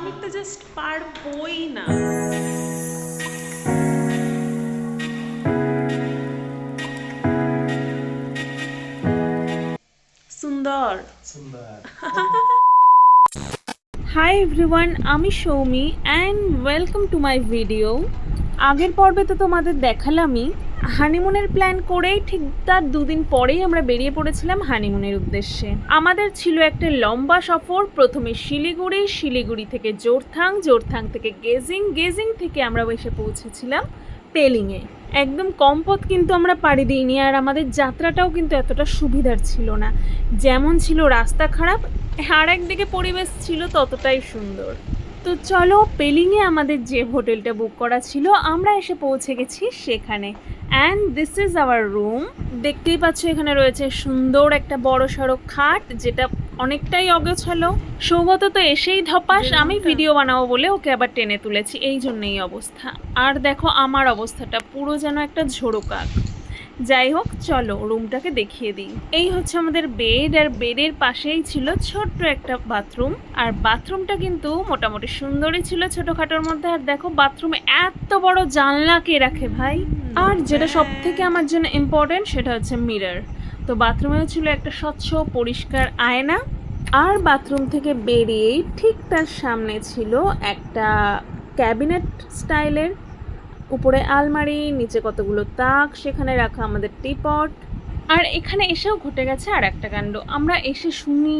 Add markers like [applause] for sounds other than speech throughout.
আমি তো জাস্ট পারবই না। সুন্দর। সুন্দর। হাই এভরিওয়ান আমি Soumi and welcome to my video আগের পর্বে তো তোমাদের দেখালামই হানিমুনের প্ল্যান করেই ঠিক তার দুদিন পরেই আমরা বেরিয়ে পড়েছিলাম হানিমুনের উদ্দেশ্যে। আমাদের ছিল একটা লম্বা সফর, প্রথমে শিলিগুড়ি শিলিগুড়ি থেকে জোরথাং জোরথাং থেকে গেজিং গেজিং থেকে আমরা এসে পৌঁছেছিলাম পেলিংয়ে একদম কম পথ কিন্তু আমরা পাড়ি দিইনি আর আমাদের যাত্রাটাও কিন্তু এতটা সুবিধার ছিল না। যেমন ছিল রাস্তা খারাপ, আর একদিকে পরিবেশ ছিল ততটাই সুন্দর। তো চলো পেলিংয়ে আমাদের যে হোটেলটা বুক করা ছিল, আমরা এসে পৌঁছে গেছি সেখানে। And this is our room দেখতেই পাচ্ছ এখানে রয়েছে সুন্দর একটা বড় সড়ো খাট যেটা অনেকটাই অগোছালো। সৌগত তো এসেই ধপাস আমি ভিডিও বানাবো বলে ওকে আবার টেনে তুলেছি। এই জন্যই অবস্থা। আর দেখো আমার অবস্থাটা পুরো যেন একটা ঝোড়ো কাক। যাই হোক, চলো রুমটাকে দেখিয়ে দিই। এই হচ্ছে আমাদের বেড আর বেডের পাশেই ছিল ছোট্ট একটা বাথরুম আর বাথরুমটা কিন্তু মোটামুটি সুন্দরই ছিল ছোটখাটোর মধ্যে। আর দেখো বাথরুমে এত বড় জানলা কে রাখে ভাই? আর যেটা সব থেকে আমার জন্য ইম্পর্টেন্ট সেটা হচ্ছে মিরর তো বাথরুমেও ছিল একটা স্বচ্ছ, পরিষ্কার আয়না। আর বাথরুম থেকে বেরিয়েই ঠিক তার সামনে ছিল একটা ক্যাবিনেট স্টাইলের উপরে আলমারি নিচে কতগুলো তাক সেখানে রাখা আমাদের টিপট আর এখানে এসেও ঘটে গেছে আর একটা কাণ্ড। আমরা এসে শুনি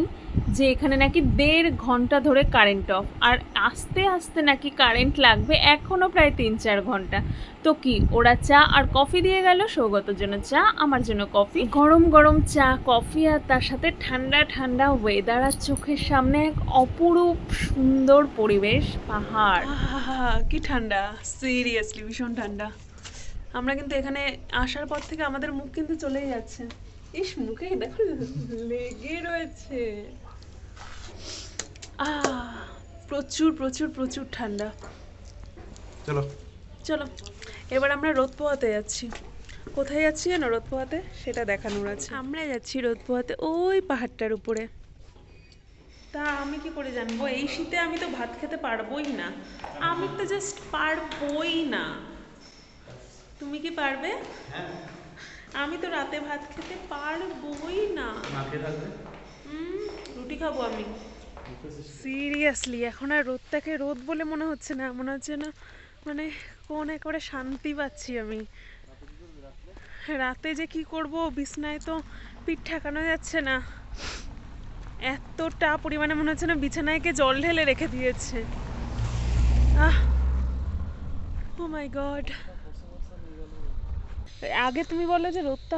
যে এখানে নাকি দেড় ঘণ্টা ধরে কারেন্ট অফ আর আস্তে আস্তে নাকি কারেন্ট লাগবে এখনও প্রায় তিন চার ঘণ্টা। তো কি, ওরা চা আর কফি দিয়ে গেল? সৌগতর জন্য চা, আমার জন্য কফি গরম গরম চা কফি আর তার সাথে ঠান্ডা ঠান্ডা ওয়েদার আর চোখের সামনে এক অপরূপ সুন্দর পরিবেশ, পাহাড়। কি ঠান্ডা সিরিয়াসলি ভীষণ ঠান্ডা। আমরা কিন্তু এখানে আসার পর থেকে আমাদের মুখ কিন্তু চলেই যাচ্ছে। ইস মুখে দেখো লেগে রয়েছে। প্রচুর প্রচুর প্রচুর ঠান্ডা। চলো। চলো এবার আমরা রোদ পোহাতে যাচ্ছি। কোথায় যাচ্ছি জানো রোদ পোহাতে সেটা দেখানোর আছে। আমরা যাচ্ছি রোদ পোহাতে ওই পাহাড়টার উপরে। তা আমি কি করে জানব? এই শীতে আমি তো ভাত খেতে পারবোই না। আমি তো জাস্ট পারবোই না। তুমি কি পারবে? আমি তো রাতে ভাত খেতে পারবোই না। হুম রুটি খাব আমি। সিরিয়াসলি এখন আর রোদটাকে রোদ বলে মনে হচ্ছে না। মনে হচ্ছে না মানে কোন একেবারে শান্তি পাচ্ছি আমি। রাতে যে কি করব বিছনায় তো পিঠ ঠেকানো যাচ্ছে না। এতটা পরিমাণে মনে হচ্ছে না বিছানায় কে জল ঢেলে রেখে দিয়েছে। আহ! ও মাই গড আগে তুমি বলো যে রোদটা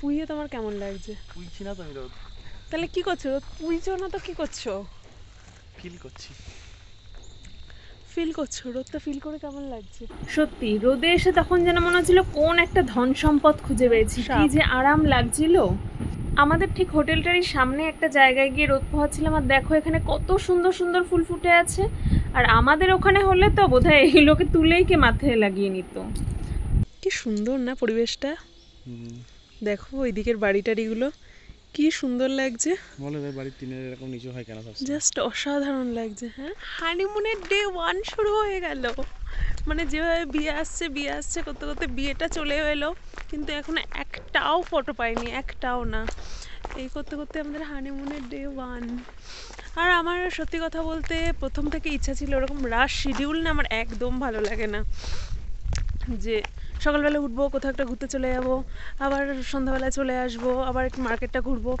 পুইয়ে তোমার কেমন লাগছে? বুঝছি না তো আমি রোদ। তাহলে কি করছ? রোদ পুইছো না তো কি করছ? ফিল করছি। ফিল করছ? রোদটা ফিল করে কেমন লাগছে? সত্যি রোদে এসে তখন যেন মনে হচ্ছিল কোন একটা ধন সম্পদ খুঁজে পেয়েছি। কি যে আরাম লাগছিল। আমাদের ঠিক হোটেলটারই সামনে একটা জায়গায় গিয়ে রোদ পোহাচ্ছিলাম আর দেখো এখানে কত সুন্দর সুন্দর ফুল ফুটে আছে। আর আমাদের ওখানে হলে তো বোধহয় এইগুলোকে তুলেই কে মাথায় লাগিয়ে নিত। কি সুন্দর না পরিবেশটা? দেখো ওই দিকের বাড়ি টাড়িগুলো কি সুন্দর লাগছে। বলো এবার বাড়ির টিনের এরকম নিচু হয় কেন জাস্ট অসাধারণ লাগছে হ্যাঁ? হানিমুনের ডে ওয়ান শুরু হয়ে গেল। মানে যেভাবে বিয়ে আসছে বিয়ে আসছে করতে করতে বিয়েটা চলে এলো কিন্তু এখন একটাও ফটো পাইনি একটাও না। এই করতে করতে আমাদের হানিমুনের ডে ওয়ান। আর আমার সত্যি কথা বলতে প্রথম থেকে ইচ্ছা ছিল ওরকম রাশ শিডিউল না আমার একদম ভালো লাগে না। যে সকালবেলা উঠবো কোথাও একটা ঘুরতে চলে যাব আবার সন্ধ্যাবেলায় চলে আসব আবার একটু মার্কেটটা ঘুরবো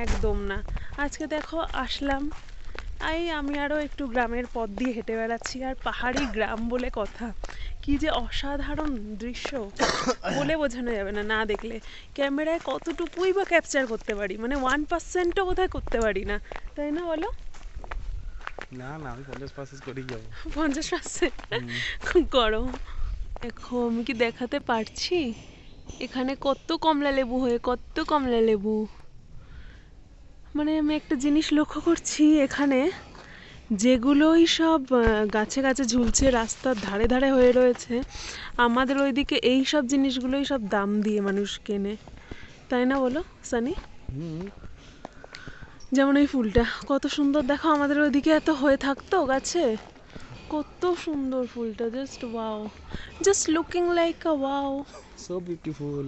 একদম না। আজকে দেখো আসলাম এই আমি আরও একটু গ্রামের পথ দিয়ে হেঁটে বেড়াচ্ছি আর পাহাড়ি গ্রাম বলে কথা। কি যে অসাধারণ দৃশ্য বলে বোঝানো যাবে না না দেখলে। ক্যামেরায় কতটুকুই বা ক্যাপচার করতে পারি? মানে ওয়ান পার্সেন্টও কোথায় করতে পারি না তাই না বলো? না না আমি পঞ্চাশ পার্সেন্ট করেই যাব। পঞ্চাশ পার্সেন্ট করো দেখো আমি কি দেখাতে পারছি? এখানে কত কমলা লেবু হয়ে কত কমলা লেবু। মানে আমি একটা জিনিস লক্ষ্য করছি এখানে যেগুলোই সব গাছে গাছে ঝুলছে রাস্তার ধারে ধারে হয়ে রয়েছে আমাদের ওইদিকে এই সব জিনিসগুলোই সব দাম দিয়ে মানুষ কেনে। তাই না বলো সানি? যেমন এই ফুলটা কত সুন্দর। দেখো আমাদের ওইদিকে এত হয়ে থাকতো গাছে। কত সুন্দর ফুলটা just wow just looking like a wow so beautiful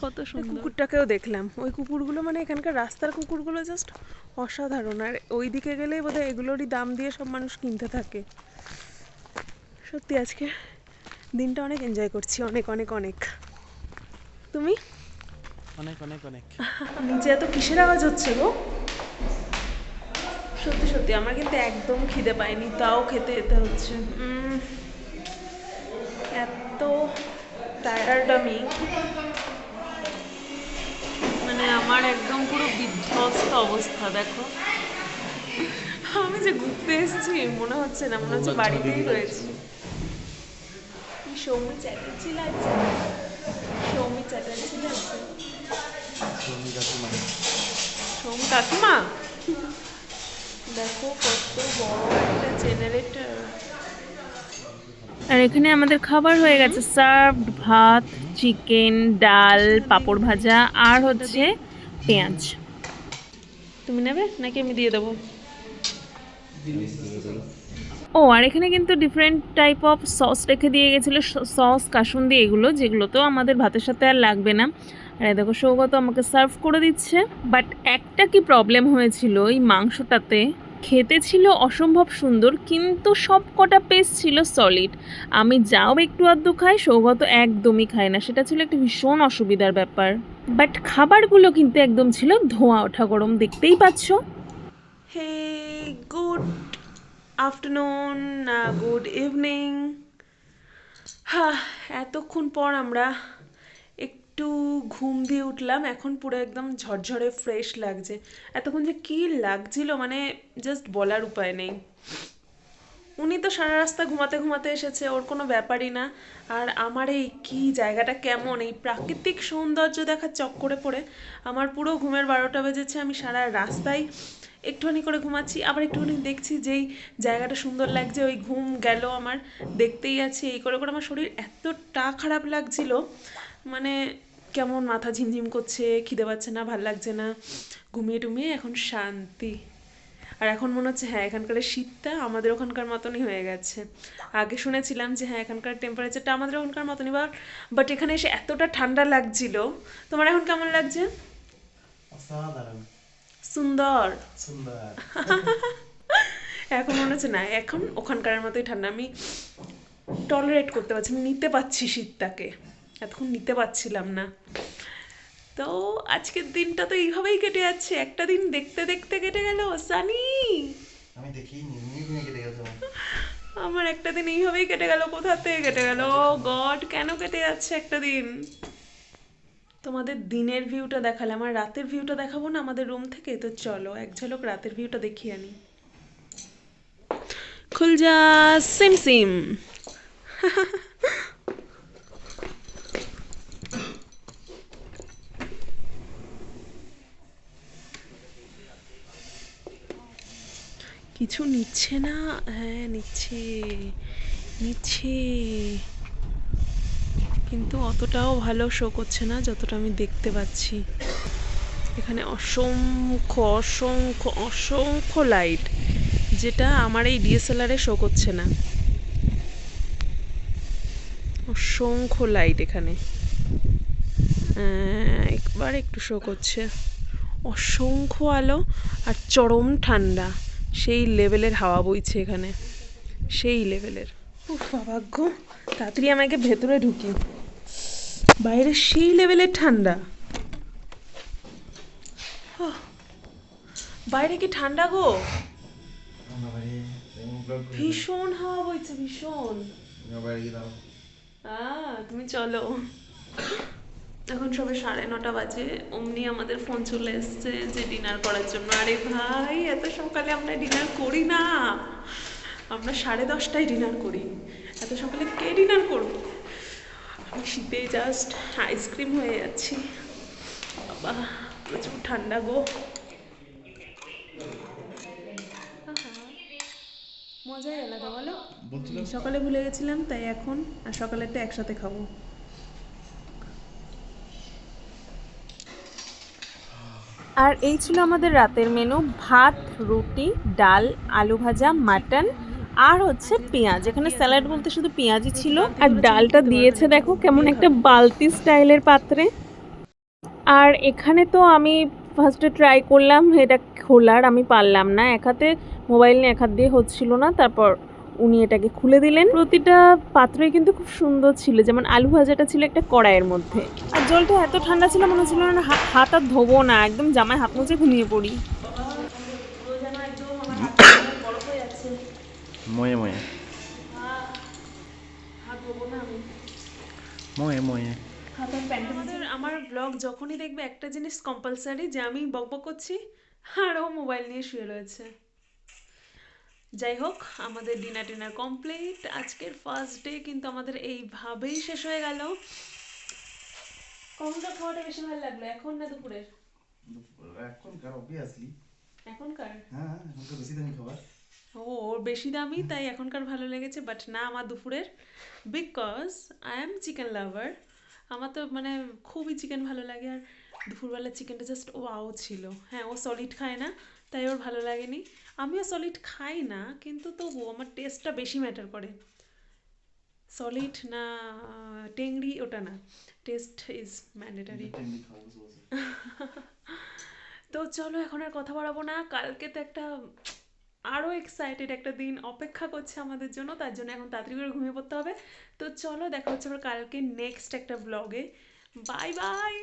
কত সুন্দর। কুকুরটাকেও দেখলাম। ওই কুকুরগুলো মানে এখানকার রাস্তার কুকুরগুলো জাস্ট অসাধারণ। আর ওই দিকে গেলেই বোধহয় এগুলোরই দাম দিয়ে সব মানুষ কিনতে থাকে। সত্যি আজকে দিনটা অনেক এনজয় করছি। অনেক অনেক অনেক। তুমি? অনেক অনেক অনেক। [laughs] নিচে এত কিসের আওয়াজ হচ্ছে গো? সত্যি সত্যি আমার কিন্তু একদম খিদে পায়নি তাও খেতে যেতে হচ্ছে। এত টায়ার্ড আমি। মানে আমার একদম পুরো বিধ্বস্ত অবস্থা দেখো। আমি যে ঘুরতে এসেছি মনে হচ্ছে না মনে হচ্ছে বাড়িতেই রয়েছি। সৌমি চ্যাটার্জি লাগছে। সৌমি চ্যাটার্জি লাগছে। সৌমি কাকিমা। সোম কাকিমা? দেখো কত বড় একটা জেনারেটর আর এখানে আমাদের খাবার হয়ে গেছে সার্ভড ভাত চিকেন ডাল পাঁপড় ভাজা আর হচ্ছে পেঁয়াজ। তুমি নেবে নাকি আমি দিয়ে দেবো? ও আর এখানে কিন্তু ডিফারেন্ট টাইপ অফ সস রেখে দিয়ে গেছিল সস কাসুন্দি এগুলো যেগুলো তো আমাদের ভাতের সাথে আর লাগবে না। আর দেখো, সৌগত আমাকে সার্ভ করে দিচ্ছে বাট একটা কি প্রবলেম হয়েছিল, এই মাংসটাতে খেতে ছিল অসম্ভব সুন্দর, কিন্তু সব কটা পিস ছিল সলিড আমি যাও একটু আধটু খাই, সৌগত একদমই খায় না, সেটা ছিল একটা ভীষণ অসুবিধার ব্যাপার। বাট খাবারগুলো কিন্তু একদম ছিল ধোঁয়া, ওঠা গরম, দেখতেই পাচ্ছ। Hey good afternoon good evening হ্যাঁ এতক্ষণ পর আমরা একটু ঘুম দিয়ে উঠলাম, এখন পুরো একদম ঝরঝরে ফ্রেশ লাগছে। এতক্ষণ যে কী লাগছিল মানে জাস্ট বলার উপায় নেই। উনি তো সারা রাস্তা ঘুমাতে ঘুমাতে এসেছে, ওর কোনো ব্যাপারই না। আর আমার এই কি জায়গাটা কেমন, এই প্রাকৃতিক সৌন্দর্য দেখার চক্করে পড়ে। আমার পুরো ঘুমের বারোটা বেজেছে, আমি সারা রাস্তায় একটুখানি করে ঘুমাচ্ছি, আবার একটুখানি দেখছি যেই জায়গাটা সুন্দর লাগছে, ওই ঘুম গেল আমার, দেখতেই আছি। এই করে করে আমার শরীর এতটা খারাপ লাগছিল মানে কেমন মাথা ঝিমঝিম করছে খিদে পাচ্ছে না ভালো লাগছে না। ঘুমিয়ে টুমিয়ে এখন শান্তি। আর এখন মনে হচ্ছে হ্যাঁ এখানকার শীতটা আমাদের ওখানকার মতনই হয়ে গেছে। আগে শুনেছিলাম যে হ্যাঁ এখানকার টেম্পারেচারটা আমাদের ওখানকার মতনই বা বাট এখানে এসে এতটা ঠান্ডা লাগছিল। তোমার এখন কেমন লাগছে? সুন্দর। সুন্দর। [laughs] এখন মনে হচ্ছে না এখন ওখানকার মতোই ঠান্ডা। আমি টলারেট করতে পারছি আমি নিতে পারছি শীতটাকে। এতক্ষণ নিতে পারছিলাম না। তো আজকের দিনটা তো এইভাবেই কেটে যাচ্ছে। একটা দিন দেখতে দেখতে কেটে গেল সানি। আমি দেখি কেটে আমার একটা দিন এইভাবেই কেটে গেল কোথা থেকে কেটে গেল? গড কেন কেটে যাচ্ছে একটা দিন? তোমাদের দিনের ভিউটা দেখালে আমার রাতের ভিউটা দেখাবো না আমাদের রুম থেকে? তো চলো এক ঝলক রাতের ভিউটা দেখিয়ে আনি। খুলজা সিম সিম। [laughs] কিছু নিচ্ছে না। হ্যাঁ নিচ্ছে নিচ্ছে। কিন্তু অতটাও ভালো শো করছে না যতটা আমি দেখতে পাচ্ছি। এখানে অসংখ্য অসংখ্য অসংখ্য লাইট যেটা আমার এই ডিএসএলআরে শো করছে না। অসংখ্য লাইট এখানে। আহ, একবার একটু শো করছে। অসংখ্য আলো আর চরম ঠান্ডা। সেই লেভেলের হাওয়া বইছে এখানে। সেই লেভেলের উফ তাড়াতাড়ি আমাকে ভেতরে ঢুকি বাইরে সেই লেভেলের ঠান্ডা। বাইরে কি ঠান্ডা গো? ভীষণ হাওয়া বইছে ভীষণ। তুমি চলো। এখন সবে সাড়ে নটা বাজে অমনি আমাদের ফোন চলে এসছে যে ডিনার করার জন্য। আরে ভাই এত সকালে আমরা ডিনার করি না। আমরা সাড়ে দশটায় ডিনার করি। এত সকালে কে ডিনার করব? আমি শীতে জাস্ট আইসক্রিম হয়ে যাচ্ছি। বাবা প্রচুর ঠান্ডা গো। মজাই আলাদা বলো। সকালে ভুলে গেছিলাম তাই এখন আর সকালেরটা একসাথে খাব। আর এই ছিল আমাদের রাতের মেনু ভাত, রুটি, ডাল, আলু ভাজা মাটন আর হচ্ছে পেঁয়াজ। এখানে স্যালাড বলতে শুধু পেঁয়াজই ছিল, আর ডালটা দিয়েছে দেখো কেমন একটা বালতি স্টাইলের পাত্রে। আর এখানে তো আমি ফার্স্টে ট্রাই করলাম, এটা খোলার, আমি পারলাম না। এক হাতে মোবাইল নিয়ে এক হাত দিয়ে হচ্ছিল না, তারপর উনি এটাকে খুলে দিলেন। প্রতিটা পাত্রই কিন্তু খুব সুন্দর ছিল যেমন আলু ভাজাটা ছিল একটা কড়াইয়ের মধ্যে। আর জলটা এত ঠান্ডা ছিল মনে হচ্ছিল না হাত আর ধোবো না একদম জামায় হাত মুছে ঘুমিয়ে পড়ি। ময়ে ময়ে। ময়ে ময়ে। আমাদের আমার ব্লগ যখনই দেখবে একটা জিনিস কম্পালসারি যে আমি বকবক করছি আর ও মোবাইল নিয়ে শুয়ে রয়েছে। যাই হোক আমাদের ডিনার টিনার কমপ্লিট আজকের ফার্স্ট ডে কিন্তু আমাদের এইভাবেই শেষ হয়ে গেল। কোনটা খাওয়াটা বেশি ভালো লাগল এখন না দুপুরের? এখনকার অবভিয়াসলি এখনকার হ্যাঁ বেশি দামি খাবার। ও ওর বেশি দামি তাই এখনকার ভালো লেগেছে বাট না আমার দুপুরের। Because I am chicken lover আমার তো মানে খুবই চিকেন ভালো লাগে আর দুপুরবেলা চিকেনটা জাস্ট ওয়াও ছিল। হ্যাঁ ও সলিড খায় না তাই ওর ভালো লাগেনি। আমিও সলিড খাই না কিন্তু তবু আমার টেস্টটা বেশি ম্যাটার করে। সলিড না টেংরি ওটা না। টেস্ট ইজ ম্যান্ডেটারি তো চলো এখন আর কথা বাড়াবো না। কালকে তো একটা আরও এক্সাইটেড একটা দিন অপেক্ষা করছে আমাদের জন্য তার জন্য এখন তাড়াতাড়ি করে ঘুমিয়ে পড়তে হবে। তো চলো দেখা হচ্ছে আবার কালকে নেক্সট একটা ব্লগে বাই বাই